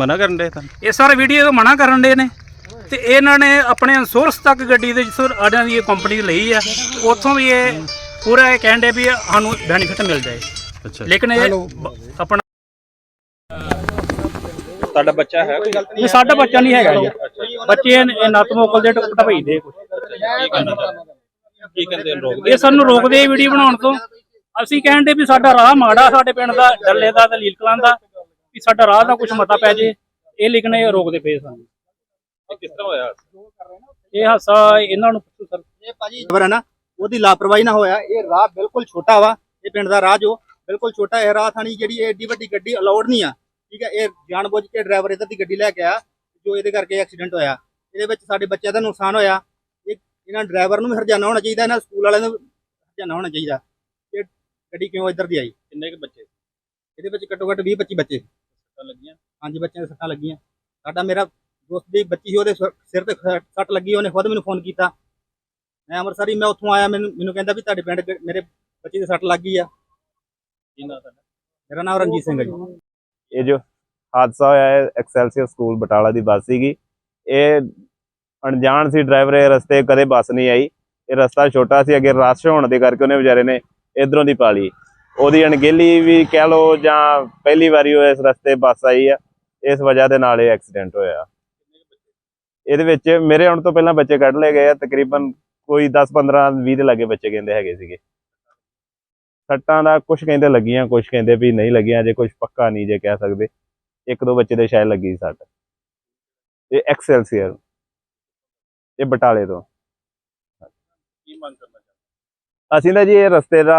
ਮਨਾ ਕਰਨ ਦੇ ਤੁਹਾਨੂੰ ਇਹ ਸਾਰਾ ਵੀਡੀਓ ਤੋਂ ਮਨਾ ਕਰਨ ਦੇ ਨੇ। ਤੇ ਇਹਨਾਂ ਨੇ ਆਪਣੇ ਇੰਸ਼ੋਰੈਂਸ ਤੱਕ ਗੱਡੀ ਦੇ ਜਿਸ ਆੜਿਆਂ ਦੀ ਇਹ ਕੰਪਨੀ ਲਈ ਆ ਉੱਥੋਂ ਵੀ ਇਹ ਪੂਰਾ ਇਹ ਕਹਿੰਦੇ ਵੀ ਸਾਨੂੰ ਬੈਨੀਫਿਟ ਮਿਲ ਜਾਏ। ਅੱਛਾ। ਲੇਕਿਨ ਇਹ ਬ- ਆਪਣਾ ਤੁਹਾਡਾ ਬੱਚਾ ਹੈ ਕੋਈ? ਇਹ ਸਾਡਾ ਬੱਚਾ ਨਹੀਂ ਹੈਗਾ ਜੀ। ਬੱਚੇ ਇਹ ਨੱਤ ਮੋਕਲ ਦੇ ਟੁਕਟਾ ਭਈਦੇ ਕੀ ਕਹਿੰਦੇ ਕੀ ਕਹਿੰਦੇ ਲੋਕ ਇਹ ਸਾਨੂੰ ਰੋਕਦੇ ਵੀਡੀਓ ਬਣਾਉਣ ਤੋਂ। ਅਸੀਂ ਕਹਿੰਦੇ ਵੀ ਸਾਡਾ ਰਾਹ ਮਾੜਾ ਸਾਡੇ ਪਿੰਡ ਦਾ ਡੱਲੇ ਦਾ ਤੇ ਲੀਲ ਕਲਾਂ ਦਾ। ਵੀ ਸਾਡਾ ਰਾਹ ਦਾ ਕੁਝ ਮਤਾ ਪੈ ਜੇ ਇਹ ਲਿਖਣੇ ਇਹ ਰੋਕਦੇ ਪਏ ਸਾਨੂੰ। ਕਿਸ ਤਰ੍ਹਾਂ ਹੋਇਆ? ਇਹ ਹਾਸਾ ਇਹਨਾਂ ਨੂੰ ਪੁੱਛੋ ਸਰ। ਇਹ ਭਾਜੀ ਖਬਰ ਹੈ ਨਾ ਉਹਦੀ ਲਾਪਰਵਾਹੀ ਨਾ ਹੋਇਆ ਇਹ ਰਾਹ ਬਿਲਕੁਲ ਛੋਟਾ ਵਾ ਇਹ ਪਿੰਡ ਦਾ ਰਾਹ ਜੋ ਬਿਲਕੁਲ ਛੋਟਾ ਹੈ ਰਾਹ ਥਾਣੀ ਜਿਹੜੀ ਇਹ ਏਡੀ ਵੱਡੀ ਗੱਡੀ ਅਲਾਉਡ ਨਹੀਂ ਆ ਠੀਕ ਹੈ ਇਹ ਜਾਣਬੁੱਝ ਕੇ ਡਰਾਈਵਰ ਇੱਧਰ ਦੀ ਗੱਡੀ ਲੈ ਕੇ ਆਇਆ ਜੋ ਇਹਦੇ ਕਰਕੇ ਐਕਸੀਡੈਂਟ ਹੋਇਆ। ਇਹਦੇ ਵਿੱਚ ਸਾਡੇ ਬੱਚਿਆਂ ਦਾ ਨੁਕਸਾਨ ਹੋਇਆ। ਇਹ ਇਹਨਾਂ ਡਰਾਈਵਰ ਨੂੰ ਵੀ ਹਰਜਾਨਾ ਹੋਣਾ ਚਾਹੀਦਾ ਇਹਨਾਂ ਸਕੂਲ ਵਾਲਿਆਂ ਨੂੰ ਹਰਜਾਨਾ ਹੋਣਾ ਚਾਹੀਦਾ। ਇਹ ਗੱਡੀ ਕਿਉਂ ਇੱਧਰ ਦੀ ਆਈ? ਕਿੰਨੇ ਕੁ ਬੱਚੇ? ਇਹਦੇ ਵਿੱਚ ਘੱਟੋ ਘੱਟ 20 25 ਬੱਚੇ। ਸੱਟਾਂ ਲੱਗੀਆਂ। ਹਾਂਜੀ ਬੱਚਿਆਂ ਦੇ ਸੱਟਾਂ ਲੱਗੀਆਂ। ਸਾਡਾ ਮੇਰਾ ਦੋਸਤ ਦੀ ਬੱਚੀ ਸੀ ਉਹਦੇ ਸਿਰ ਸਿਰ ਤੇ ਖ- ਸੱਟ ਲੱਗੀ ਉਹਨੇ ਖੁਦ ਮੈਨੂੰ ਫੋਨ ਕੀਤਾ। ਮੈਂ ਅੰਮ੍ਰਿਤਸਰ ਮੈਂ ਉੱਥੋਂ ਆਇਆ ਮੈਨੂੰ ਮੈਨੂੰ ਕਹਿੰਦਾ ਵੀ ਤੁਹਾਡੇ ਪਿੰਡ ਗ- ਮੇਰੇ ਬੱਚੀ ਦੇ ਸੱਟ ਲੱਗ ਗਈ ਆ। ਕੀ ਨਾਂ ਤੁਹਾਡਾ? ਮੇਰਾ ਨਾਮ ਰਣਜੀਤ ਸਿੰਘ ਹੈ ਜੀ। ਇਹ ਜੋ ਹਾਦਸਾ ਹੋਇਆ ਹੈ ਐਕਸੈਲਸੀਅਰ ਸਕੂਲ ਬਟਾਲਾ ਦੀ ਬੱਸ ਸੀਗੀ। ਇਹ ਅਣਜਾਣ ਸੀ ਡਰਾਈਵਰ ਇਹ ਰਸਤੇ ਕਦੇ ਬੱਸ ਨਹੀਂ ਆਈ। ਇਹ ਰਸਤਾ ਛੋਟਾ ਸੀ ਅੱਗੇ ਰਸ਼ ਹੋਣ ਦੇ ਕਰਕੇ ਉਹਨੇ ਵਿਚਾਰੇ ਨੇ ਇਧਰੋਂ ਦੀ ਪਾ ਲਈ। ਉਹਦੀ ਅਣਗਹਿਲੀ ਵੀ ਕਹਿ ਲਓ ਜਾਂ ਪਹਿਲੀ ਵਾਰੀ ਉਹ ਇਸ ਰਸਤੇ ਬੱਸ ਆਈ ਆ, ਇਸ ਵਜ੍ਹਾ ਦੇ ਨਾਲ ਇਹ ਐਕਸੀਡੈਂਟ ਹੋਇਆ। ਇਹਦੇ ਵਿੱਚ ਮੇਰੇ ਆਉਣ ਤੋਂ ਪਹਿਲਾਂ ਬੱਚੇ ਕੱਢ ਲਏ ਗਏ ਆ, ਤਕਰੀਬਨ ਕੋਈ 10 15 20 ਦੇ ਲਾਗੇ ਬੱਚੇ ਕਹਿੰਦੇ ਹੈਗੇ ਸੀਗੇ। ਸੱਟਾਂ ਦਾ ਕੁਝ ਕਹਿੰਦੇ ਲੱਗੀਆਂ ਕੁਝ ਕਹਿੰਦੇ ਵੀ ਨਹੀਂ ਲੱਗੀਆਂ, ਜੇ ਕੁਝ ਪੱਕਾ ਨਹੀਂ ਜੇ ਕਹਿ ਸਕਦੇ। ਇੱਕ ਦੋ ਬੱਚੇ ਦੇ ਸ਼ਾਇਦ ਲੱਗੀ ਸੱਟ। ਇਹ ਐਕਸੈਲਸੀਅਰ ਇਹ ਬਟਾਲੇ ਤੋਂ। ਕੀ ਮੰਗ ਕਰਨਾ ਅਸੀਂ ਨਾ ਜੀ ਇਹ ਰਸਤੇ ਦਾ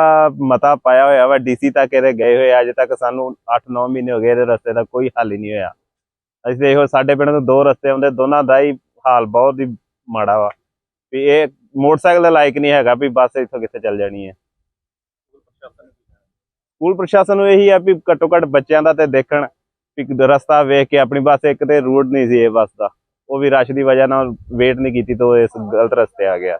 ਮਤਾ ਪਾਇਆ ਹੋਇਆ ਵਾ ਡੀਸੀ ਤੱਕ ਇਹਦੇ ਗਏ ਹੋਏ ਆ, ਅਜੇ ਤੱਕ ਸਾਨੂੰ 8-9 ਮਹੀਨੇ ਹੋ ਗਏ ਇਹਦੇ ਰਸਤੇ ਦਾ ਕੋਈ ਹੱਲ ਹੀ ਨਹੀਂ ਹੋਇਆ। ਅਸੀਂ ਦੇਖੋ ਸਾਡੇ ਪਿੰਡ ਤੋਂ ਦੋ ਰਸਤੇ ਆਉਂਦੇ ਦੋਨਾਂ ਦਾ ਹੀ ਹਾਲ ਬਹੁਤ ਹੀ ਮਾੜਾ ਵਾ। ਵੀ ਇਹ ਮੋਟਰਸਾਈਕਲ ਦਾ ਲਾਇਕ ਨਹੀਂ ਹੈਗਾ ਵੀ ਬੱਸ ਇੱਥੋਂ ਕਿੱਥੇ ਚੱਲ ਜਾਣੀ ਹੈ। ਸਕੂਲ ਪ੍ਰਸ਼ਾਸਨ ਨੂੰ ਇਹੀ ਆ ਵੀ ਘੱਟੋ ਘੱਟ ਬੱਚਿਆਂ ਦਾ ਤੇ ਦੇਖਣ ਵੀ ਰਸਤਾ ਵੇਖ ਕੇ ਆਪਣੀ ਬੱਸ ਇੱਕ ਤੇ ਰੂਟ ਨਹੀਂ ਸੀ ਇਹ ਬੱਸ ਦਾ। ਉਹ ਵੀ ਰਸ਼ ਦੀ ਵਜ੍ਹਾ ਨਾਲ ਵੇਟ ਨਹੀਂ ਕੀਤੀ ਤਾਂ ਉਹ ਇਸ ਗਲਤ ਰਸਤੇ ਆ ਗਿਆ।